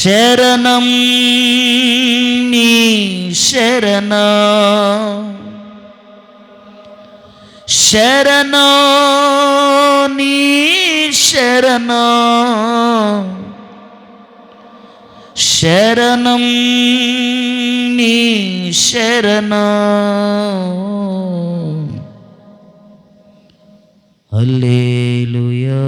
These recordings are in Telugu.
శరణం నీ శరణ శరణ నీ శరణ శరణం నీ శరణ హల్లెలూయా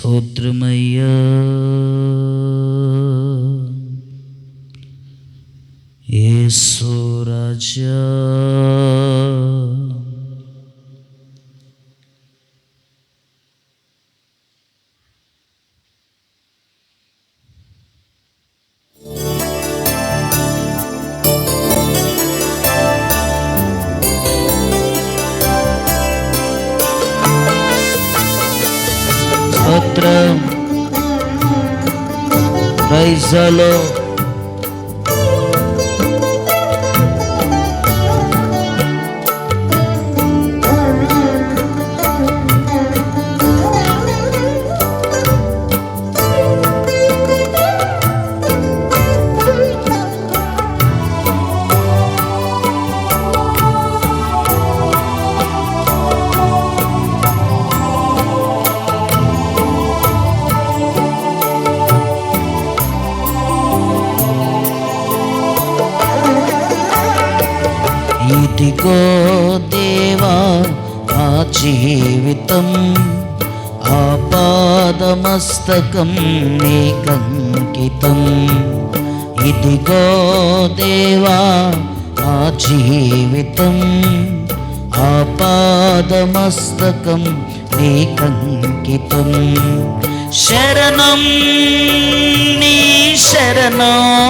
स्तोत्रमय्या येसु राजा ప్రైజలో ఇదిగో దేవా నా జీవితం ఆ ఆపాదమస్తకం నీకంకితం ఇదిగో దేవా నా జీవితం ఆ ఆపాదమస్తకం నీకంకితం శరణం నీ శరణం.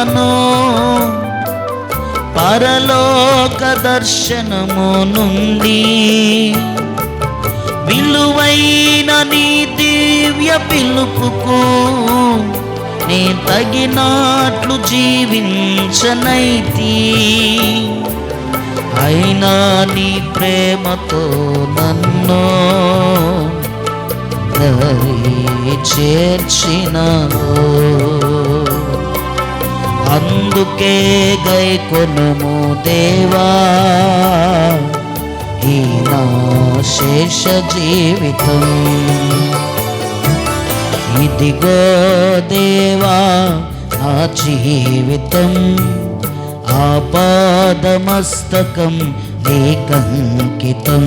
తొలగినాను పరలోక దర్శనము నుండి విలువైన నీ దివ్య పిలుపుకు నీ తగినట్లు జీవించనైతి. అయినా నీ ప్రేమతో నన్ను చేర్చినో చేర్చినావు అందుకే గై కొనుము దేవా. ఈ నా శేష జీవితం. ఇదిగో దేవా నా జీవితం. ఆపాదమస్తకం నీకంకితం.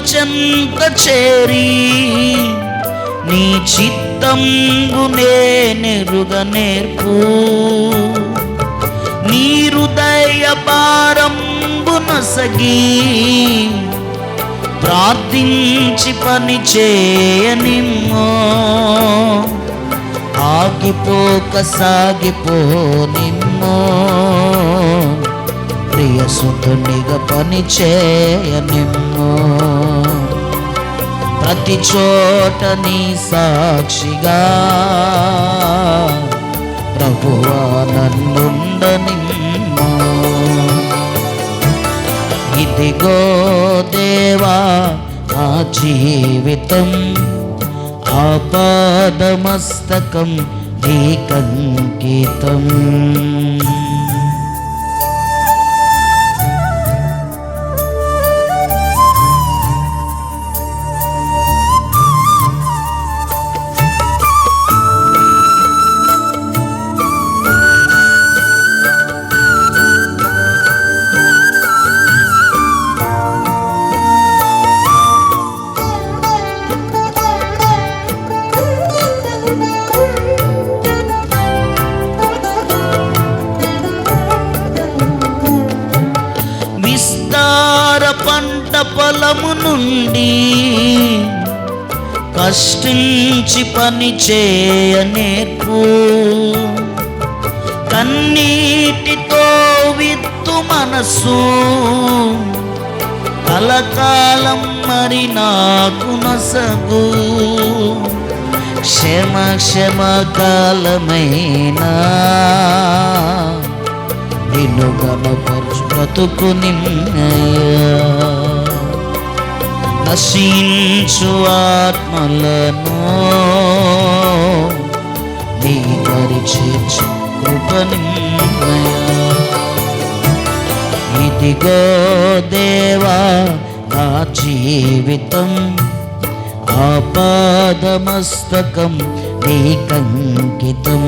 పాదముల చెంత చేరి నీ చిత్తంబు నేనెరుగ నేర్పు. నీ హృదయ భారంబు నసగి ప్రార్థించి పని చేయనిమ్మో. ఆగిపోక సాగిపో నిమ్మో ప్రియ సుతునిగా పని చేయనిమ్మో. ప్రతి చోట నీ సాక్షిగా. ప్రభువా నన్నుండనిమ్మో. ఇదిగో దేవా నా జీవితం. ఆపాదమస్తకం నీకంకితం నుండి కష్టించి పని చేయనేకు కన్నీటితో విత్తు మనసు కలకాలం మరి నాకు నసగు. క్షమ క్షమ కాలమైనా నిన్ను గమపరుచు బ్రతుకు నశించు ఆత్మలను. నీ దరి చేర్చు ఇదిగో దేవా నా జీవితం. ఆపాదమస్తకం నీకంకితం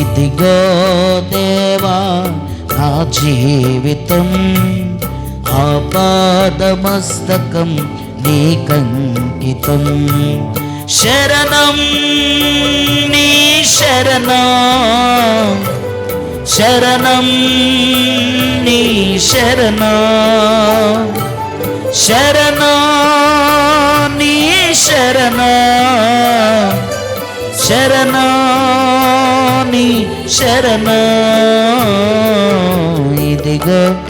ఇదిగో దేవా నా జీవితం. ఆపాదమస్తకం నీకంకితం శరణం నీ శరణ. శరణం నీ శరణ. శరణ నీ శరణ. శరణ నీ శరణ. ఇదిగో